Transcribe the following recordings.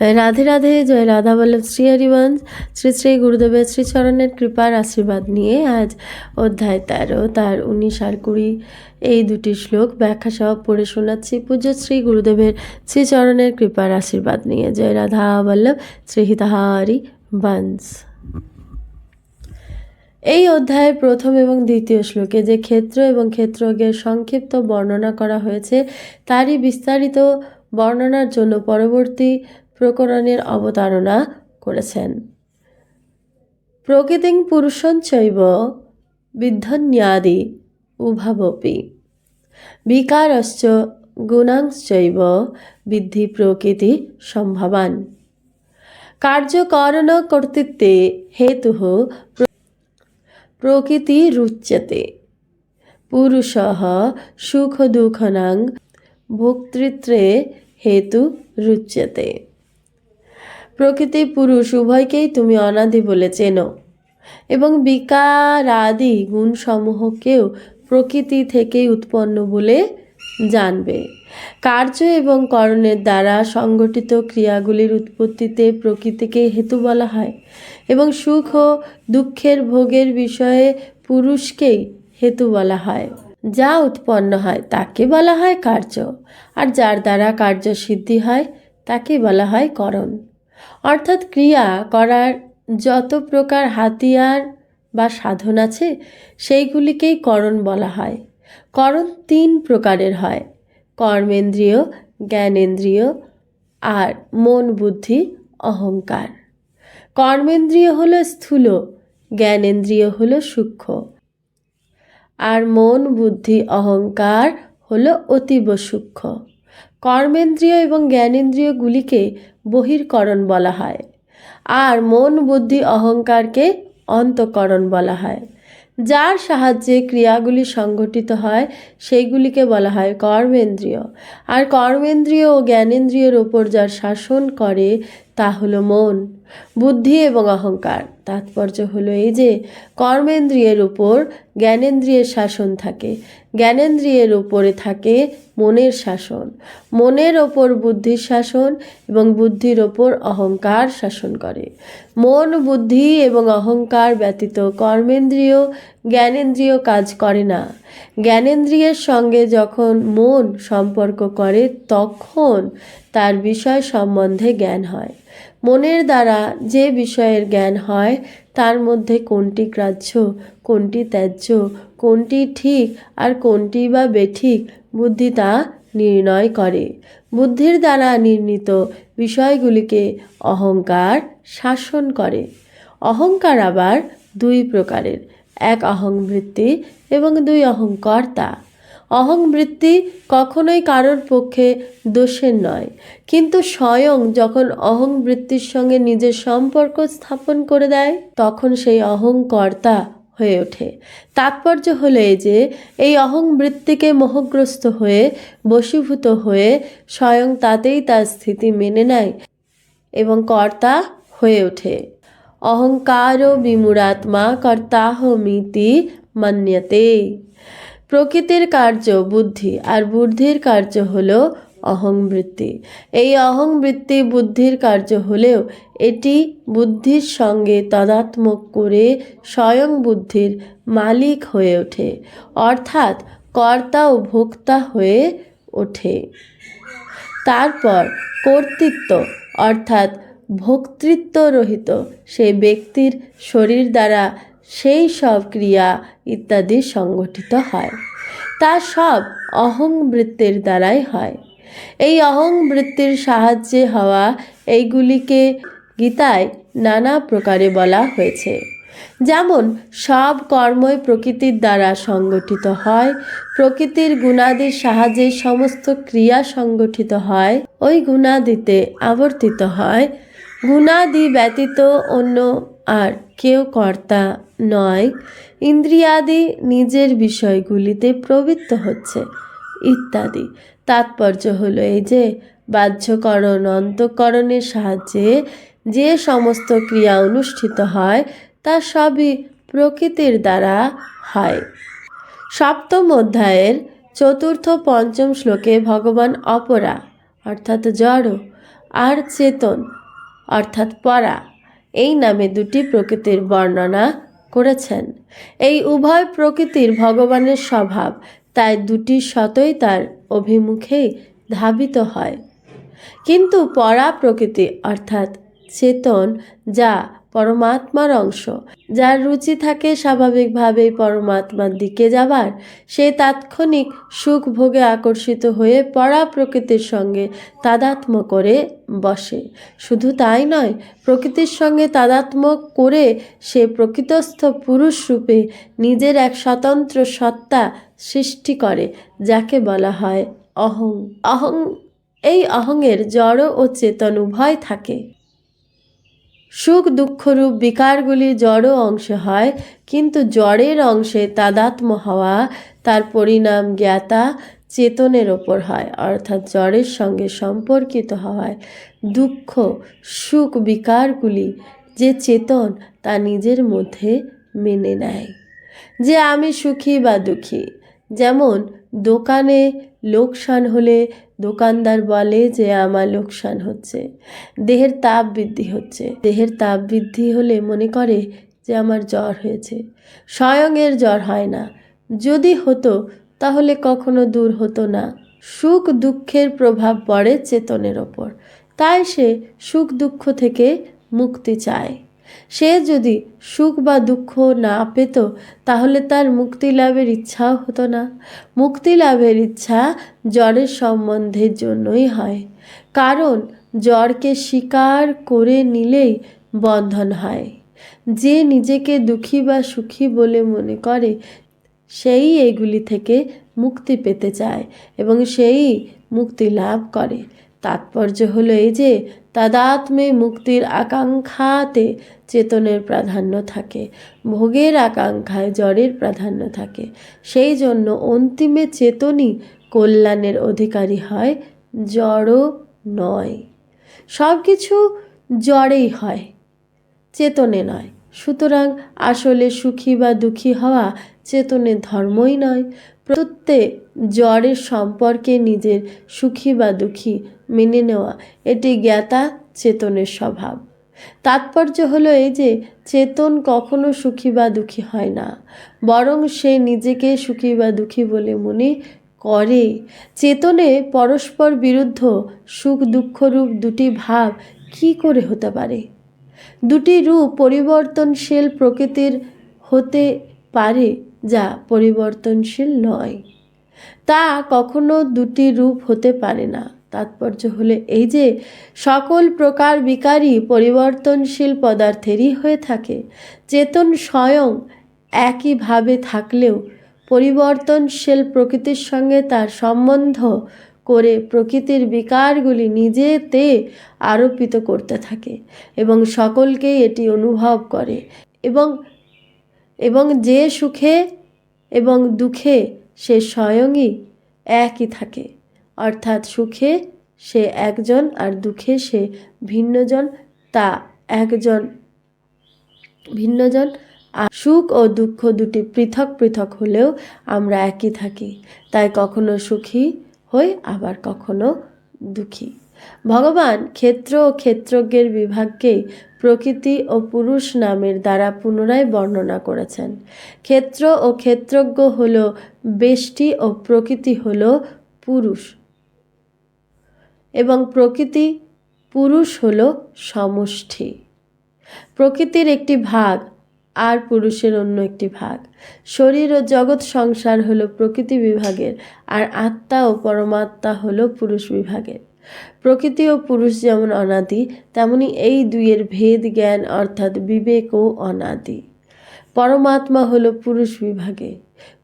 রাধে রাধে, জয় রাধা বল্লভ, শ্রী হরিবংশ, শ্রী শ্রী গুরুদেবের শ্রীচরণের কৃপার আশীর্বাদ নিয়ে আজ অধ্যায় তেরো, তার উনিশ আর কুড়ি। এই দুটি শ্লোক ব্যাখ্যা সহ পড়ে শোনাচ্ছি। পূজ্য শ্রী গুরুদেবের শ্রীচরণের কৃপার আশীর্বাদ নিয়ে। জয় রাধা বল্লভ, শ্রী হিতাহারি বংশ। এই অধ্যায়ের প্রথম এবং দ্বিতীয় শ্লোকে যে ক্ষেত্র এবং ক্ষেত্রজ্ঞের সংক্ষিপ্ত বর্ণনা করা হয়েছে, তারই বিস্তারিত বর্ণনার জন্য পরবর্তী প্রকরণের অবতারণা করেছেন। প্রকৃতিং পুরুষঞ্চৈব বিদ্ধন্যাদি উভাবপি। বিকারশ্চ গুণাংশ্চৈব বিদ্ধি প্রকৃতি সম্ভবান। কার্যকরণ কর্তৃত্বে হেতু প্রকৃতি রুচ্যতে। পুরুষ সুখ দুঃখনাং ভোক্তৃত্বে হেতু রুচ্যতে। প্রকৃতি পুরুষ, উভয়কেই তুমি অনাদি বলে চেনো। এবং বিকারাদি গুণসমূহকেও প্রকৃতি থেকেই উৎপন্ন বলে জানবে। কার্য এবং করণের দ্বারা সংগঠিত ক্রিয়াগুলির উৎপত্তিতে প্রকৃতিকে হেতু বলা হয় এবং সুখ ও দুঃখের ভোগের বিষয়ে পুরুষকেই হেতু বলা হয়। যা উৎপন্ন হয় তাকে বলা হয় কার্য, আর যার দ্বারা কার্য সিদ্ধি হয় তাকে বলা হয় করণ। অর্থাৎ ক্রিয়া করার যত প্রকার হাতিয়ার বা সাধন আছে, সেইগুলিকেই করণ বলা হয়। করণ তিন প্রকারের হয়। কর্মেন্দ্রিয়, জ্ঞানেন্দ্রিয় আর মন বুদ্ধি, অহংকার। কর্মেন্দ্রিয় হলো স্থূল, জ্ঞানেন্দ্রিয় হলো সূক্ষ্ম আর মন বুদ্ধি অহংকার হলো অতীব সূক্ষ্ম। কর্মেন্দ্রিয় এবং জ্ঞানেন্দ্রিয়গুলিকে বহির্করণ বলা হয়। আর মন, বুদ্ধি, অহংকারকে অন্তকরণ বলা হয়। যার সাহায্যে ক্রিয়াগুলি সংঘটিত হয়, সেইগুলিকে বলা হয় কর্মেন্দ্রিয়। আর কর্মেন্দ্রিয় ও জ্ঞানেন্দ্রিয়ের ওপর যার শাসন করে তা হলো মন, বুদ্ধি এবং অহংকার। তাৎপর্য হলো এই যে, কর্মেন্দ্রিয়ের উপর জ্ঞানেন্দ্রিয়ের শাসন থাকে। জ্ঞানেন্দ্রিয়ের উপরে থাকে মনের শাসন। মনের ওপর বুদ্ধির শাসন এবং বুদ্ধির ওপর অহংকার শাসন করে। মন, বুদ্ধি এবং অহংকার ব্যতীত কর্মেন্দ্রিয়, জ্ঞানেন্দ্রিয় কাজ করে না। জ্ঞানেন্দ্রিয়ের সঙ্গে যখন মন সম্পর্ক করে, তখন তার বিষয় সম্বন্ধে জ্ঞান হয়। মনের দ্বারা যে বিষয়ের জ্ঞান হয়, তার মধ্যে কোনটি গ্রাহ্য, কোনটি ত্যায্য, কোনটি ঠিক আর কোনটি বা বেঠিক বুদ্ধি তা নির্ণয় করে। বুদ্ধির দ্বারা নির্ণীত বিষয়গুলিকে অহংকার শাসন করে। অহংকার আবার দুই প্রকারের, এক অহংবৃত্তি এবং দুই অহংকর্তা। অহংবৃত্তি কখনোই কারোর পক্ষে দোষের নয়। কিন্তু স্বয়ং যখন অহংবৃত্তির সঙ্গে নিজের সম্পর্ক স্থাপন করে দেয়, তখন সেই অহংকর্তা হয়ে ওঠে। তাৎপর্য হলো যে, এই অহংবৃত্তিকে মোহগ্রস্ত হয়ে, বশীভূত হয়ে স্বয়ং তাতেই তার স্থিতি মেনে নেয় এবং কর্তা হয়ে ওঠে। অহংকার বিমূঢ়াত্মা কর্তাহমিতি মান্যতে প্রকৃতির কার্য বুদ্ধি আর বুদ্ধির কার্য হলো অহংবৃত্তি। এই অহংবৃত্তি বুদ্ধির কার্য হলেও এটি বুদ্ধির সঙ্গে তদাত্মক করে স্বয়ং বুদ্ধির মালিক হয়ে ওঠে, অর্থাৎ কর্তা ও ভোক্তা হয়ে ওঠে। তারপর কর্তৃত্ব, অর্থাৎ ভোক্তৃত্ব রহিত সেই ব্যক্তির শরীর দ্বারা সেই সব ক্রিয়া ইত্যাদি সংগঠিত হয়। তা সব অহং অহংবৃত্তির দ্বারাই হয়। এই অহংবৃত্তির সাহায্যে হওয়া এইগুলিকে গীতায় নানা প্রকারে বলা হয়েছে। যেমন, সব কর্মই প্রকৃতির দ্বারা সংগঠিত হয়, প্রকৃতির গুণাদির সাহায্যে সমস্ত ক্রিয়া সংগঠিত হয়, ওই গুণাদিতে আবর্তিত হয়। গুণাদি ব্যতীত অন্য আর কেউ কর্তা নয়, ইন্দ্রিয়াদি নিজের বিষয়গুলিতে প্রবৃত্ত হচ্ছে, ইত্যাদি। তাৎপর্য হলো এই যে, বাহ্যকরণ, অন্তঃকরণের সাহায্যে যে সমস্ত ক্রিয়া অনুষ্ঠিত হয়, তা সবই প্রকৃতির দ্বারা হয়। সপ্তম অধ্যায়ের চতুর্থ পঞ্চম শ্লোকে ভগবান অপরা, অর্থাৎ জড়, আর চেতন, অর্থাৎ পরা। এই নামে দুটি প্রকৃতির বর্ণনা করেছেন। এই উভয় প্রকৃতির ভগবানের স্বভাব, তাই দুটি শতই তার অভিমুখেই ধাবিত হয়। কিন্তু পরা প্রকৃতি অর্থাৎ চেতন, যা পরমাত্মার অংশ। যার রুচি থাকে স্বাভাবিকভাবেই পরমাত্মার দিকে যাবার, সে তাৎক্ষণিক সুখ ভোগে আকর্ষিত হয়ে পরা প্রকৃতির সঙ্গে তাদাত্ম করে বসে। শুধু তাই নয়, প্রকৃতির সঙ্গে তাদাত্ম করে সে প্রকৃতস্থ পুরুষ রূপে নিজের এক স্বতন্ত্র সত্তা সৃষ্টি করে, যাকে বলা হয় অহং। অহং, এই অহংয়ের জড় ও চেতন উভয় থাকে। সুখ দুঃখরূপ বিকারগুলি জড় অংশে হয়, কিন্তু জড়ের অংশে তাদাত্ম হওয়া, তার পরিণাম জ্ঞাতা চেতনের ওপর হয়, অর্থাৎ জড়ের সঙ্গে সম্পর্কিত হওয়ায় দুঃখ, সুখ বিকারগুলি যে চেতন, তা নিজের মধ্যে মেনে নেয়। যে আমি সুখী বা দুঃখী, যেমন দোকানে লোকসান হলে দোকানদার বলে যে আমার লোকসান হচ্ছে। দেহের তাপ বৃদ্ধি হচ্ছে। দেহের তাপ বৃদ্ধি হলে মনে করে যে আমার জ্বর হয়েছে। স্বয়ং এর জ্বর হয় না। যদি হতো, তাহলে কখনো দূর হতো না। সুখ দুঃখের প্রভাব পড়ে চেতনের ওপর। তাই সে সুখ দুঃখ থেকে মুক্তি চায়। সে যদি সুখ বা দুঃখ না পেত, তাহলে তার মুক্তি লাভের ইচ্ছাও হতো না। মুক্তি লাভের ইচ্ছা জ্বরের সম্বন্ধের জন্যই হয়। কারণ জ্বরকে স্বীকার করে নিলেই বন্ধন হয়। যে নিজেকে দুঃখী বা সুখী বলে মনে করে, সেই এগুলি থেকে মুক্তি পেতে চায় এবং সেই মুক্তি লাভ করে। তাৎপর্য হলো এই যে তাদাত্মে মুক্তির আকাঙ্ক্ষাতে চেতনের প্রাধান্য থাকে, ভোগের আকাঙ্ক্ষায় জ্বরের প্রাধান্য থাকে। সেই জন্য অন্তিমে চেতনই কল্যাণের অধিকারী হয় জড় নয়। সব কিছু জড়েই হয়, চেতনে নয়। সুতরাং আসলে সুখী বা দুঃখী হওয়া চেতনের ধর্মই নয়। প্রত্যেক জ্বরের সম্পর্কে নিজের সুখী বা দুঃখী মেনে নেওয়া, এটি জ্ঞাতা চেতনের স্বভাব। তাৎপর্য হলো এই যে, চেতন কখনো সুখী বা দুঃখী হয় না, বরং সে নিজেকে সুখী বা দুঃখী বলে মনে করে। চেতনে পরস্পর বিরুদ্ধ সুখ দুঃখরূপ দুটি ভাব কি করে হতে পারে? দুটি রূপ পরিবর্তনশীল প্রকৃতির হতে পারে। যা পরিবর্তনশীল নয়। তা কখনো দুটি রূপ হতে পারে না। তাৎপর্য হলে এই যে সকল প্রকার বিকারই পরিবর্তনশীল পদার্থেরই হয়ে থাকে, চেতন স্বয়ং একইভাবে থাকলেও পরিবর্তনশীল প্রকৃতির সঙ্গে তার সম্বন্ধ করে প্রকৃতির বিকারগুলি নিজেতে আরোপিত করতে থাকে এবং সকলকেই এটি অনুভব করে এবং এবং যে সুখে এবং দুঃখে সে স্বয়ংই একই থাকে। অর্থাৎ সুখে সে একজন আর দুঃখে সে ভিন্নজন, তা একজন ভিন্নজন। আর সুখ ও দুঃখ দুটি পৃথক পৃথক হলেও আমরা একই থাকি। তাই কখনো সুখী হই, আবার কখনো দুঃখী। ভগবান ক্ষেত্র ও ক্ষেত্রজ্ঞের বিভাগকেই প্রকৃতি ও পুরুষ নামের দ্বারা পুনরায় বর্ণনা করেছেন। ক্ষেত্র ও ক্ষেত্রজ্ঞ হল বেষ্টি ও প্রকৃতি হল পুরুষ। এবং প্রকৃতি পুরুষ হল সমষ্টি। প্রকৃতির একটি ভাগ আর পুরুষের অন্য একটি ভাগ। শরীর ও জগৎ সংসার হলো প্রকৃতি বিভাগের আর আত্মা ও পরমাত্মা হলো পুরুষ বিভাগের। প্রকৃতি ও পুরুষ যেমন অনাদি তেমনি এই দুইয়ের ভেদ জ্ঞান অর্থাৎ বিবেকও অনাদি পরমাত্মা হল পুরুষ বিভাগে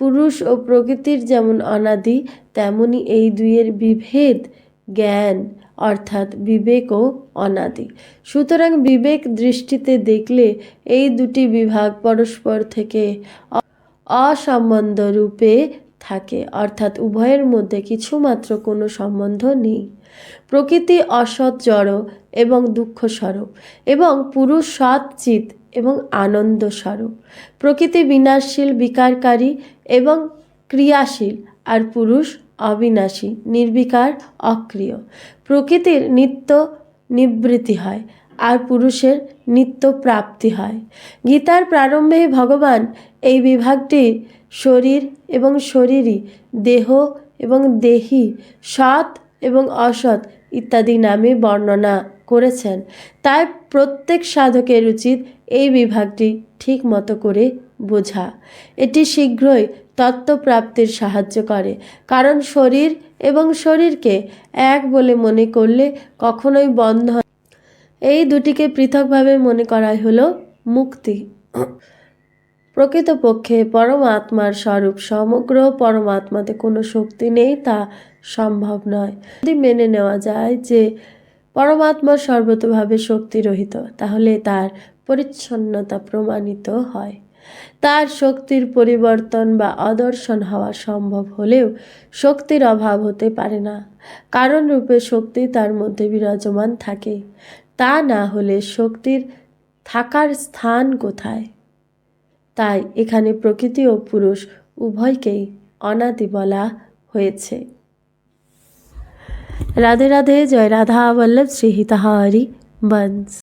পুরুষ ও প্রকৃতির যেমন অনাদি তেমনি এই দুইয়ের বিভেদ জ্ঞান অর্থাৎ বিবেকও অনাদি সুতরাং বিবেক দৃষ্টিতে দেখলে এই দুটি বিভাগ পরস্পর থেকে অসম্বন্ধ রূপে থাকে। অর্থাৎ উভয়ের মধ্যে কিছুমাত্র কোনো সম্বন্ধ নেই। প্রকৃতি অসৎ জড় এবং দুঃখ স্বরূপ এবং পুরুষ সৎ চিত এবং আনন্দ স্বরূপ প্রকৃতি বিনাশশীল, বিকারকারী এবং ক্রিয়াশীল আর পুরুষ অবিনাশী, নির্বিকার, অক্রিয়। প্রকৃতির নিত্য নিবৃত্তি হয় আর পুরুষের নিত্য প্রাপ্তি হয়। গীতার প্রারম্ভে ভগবান এই বিভাগটি শরীর এবং শরীরী দেহ এবং দেহি, সৎ এবং অসৎ ইত্যাদি নামে বর্ণনা করেছেন। তাই প্রত্যেক সাধকের উচিত এই বিভাগটি ঠিক মতো করে বোঝা। এটি শীঘ্রই তত্ত্বপ্রাপ্তির সাহায্য করে, কারণ শরীর এবং শরীরকে এক বলে মনে করলে কখনোই বন্ধন এই দুটিকে পৃথকভাবে মনে করাই হলো মুক্তি। প্রকৃতপক্ষে পরমাত্মার স্বরূপ সমগ্র পরমাত্মাতে কোনো শক্তি নেই, তা সম্ভব নয়। যদি মেনে নেওয়া যায় যে পরমাত্মা সর্বতভাবে শক্তিরহিত, তাহলে তার পরিচ্ছন্নতা প্রমাণিত হয়। তার শক্তির পরিবর্তন বা অদর্শন হওয়া সম্ভব হলেও শক্তির অভাব হতে পারে না। কারণ রূপে শক্তি তার মধ্যে বিরাজমান থাকে। তা না হলে শক্তির থাকার স্থান কোথায়? তাই এখানে প্রকৃতি ও পুরুষ উভয়কেই অনাদি বলা হয়েছে। রাধে রাধে, জয় রাধা, বল্লভ শ্রী হরি বংশ